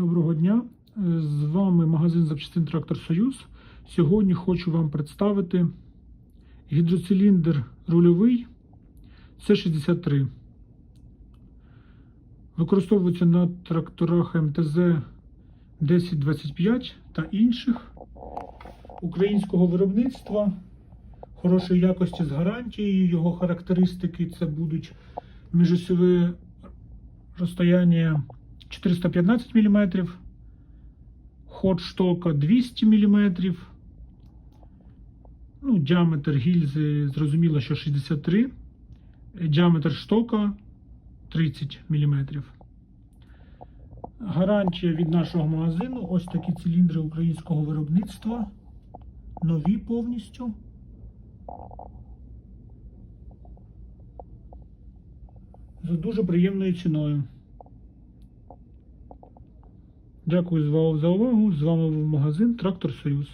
Доброго дня! Е, З вами магазин запчастин Трактор Союз. Сьогодні хочу вам представити гідроциліндр рульовий С63. Використовується на тракторах МТЗ 1025 та інших українського виробництва хорошої якості з гарантією. Його характеристики це будуть міжосьове розстояння 415 мм, ход штока 200 мм. Ну, діаметр гільзи зрозуміло, що 63 діаметр штока 30 мм. Гарантія від нашого магазину. Ось такі циліндри українського виробництва. Нові повністю. За дуже приємною ціною. Дякую за увагу. З вами був магазин Трактор Союз.